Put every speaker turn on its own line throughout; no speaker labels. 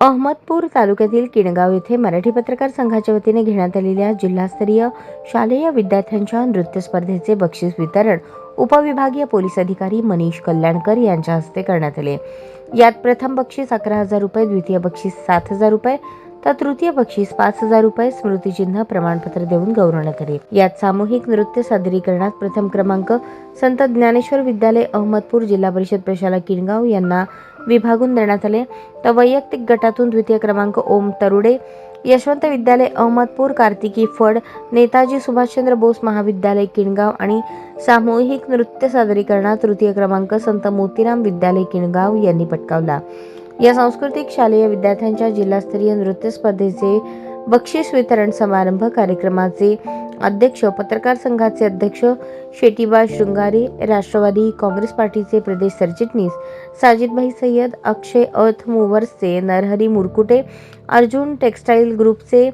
अहमदपूर तालुक्यातील किणगाव येथे मराठी पत्रकार संघाच्या वतीने घेण्यात आलेल्या जिल्हास्तरीय शालेय विद्यार्थ्यांच्या नृत्य स्पर्धेचे बक्षीस वितरण उपविभागीय पोलीस अधिकारी मनीष कल्याणकर यांच्या हस्ते करण्यात आले. यात प्रथम बक्षीस अकरा हजार रुपये द्वितीय बक्षीस सात हजार रुपये तर तृतीय बक्षीस पाच हजार रुपये स्मृतिचिन्ह प्रमाणपत्र देऊन गौरवण्यात आले. यात सामूहिक नृत्य सादरीकरणात प्रथम क्रमांक संत ज्ञानेश्वर विद्यालय अहमदपूर जिल्हा परिषद प्रशाला किणगाव यांना विभागून देण्यात आले. तर वैयक्तिक गटातून द्वितीय क्रमांक ओम तरुडे यशवंत विद्यालय अहमदपूर कार्तिकी फड नेताजी सुभाषचंद्र बोस महाविद्यालय किणगाव आणि सामूहिक नृत्य सादरीकरणात तृतीय क्रमांक संत मोतीराम विद्यालय किणगाव यांनी पटकावला. या सांस्कृतिक शालेय विद्यार्थ्यांच्या जिल्हास्तरीय नृत्य स्पर्धेचे बक्षीस वितरण समारंभ कार्यक्रमाचे अध्यक्ष पत्रकार संघाचे अध्यक्ष शेटीबा शृंगारे राष्ट्रवादी काँग्रेस पार्टीचे प्रदेश सरचिटणीस साजिदभाई सय्यद अक्षय अर्थ मुव्हर्सचे नरहरी मुरकुटे अर्जुन टेक्स्टाईल ग्रुपचे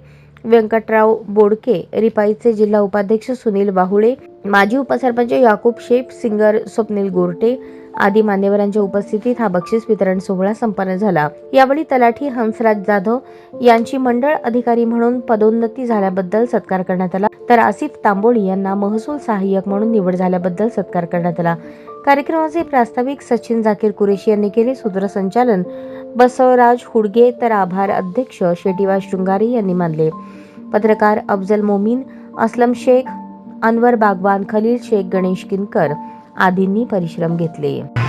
व्यंकटराव बोडके रिपाईचे जिल्हा उपाध्यक्ष सुनील बाहुळे माजी उपसरपंच याकूब शेख सिंगर स्वप्नील गोरटे आदी मान्यवरांच्या उपस्थितीत हा बक्षीस वितरण सोहळा संपन्न झाला. यावेळी तलाठी हंसराज जाधव यांची मंडळ अधिकारी म्हणून पदोन्नती झाल्याबद्दल सत्कार करण्यात आला. तर आसिफ तांबोळी यांना महसूल सहाय्यक म्हणून निवड झाल्याबद्दल सत्कार करण्यात आला. कार्यक्रमाचे प्रास्ताविक सचिन झाकीर कुरेशी यांनी केले. सूत्रसंचालन बसवराज हुडगे तर आभार अध्यक्ष शेटिवा शृंगारे यांनी मानले. पत्रकार अफजल मोमीन असलम शेख अनवर बागवान खलील शेख गणेश किनकर आदींनी परिश्रम घेतले.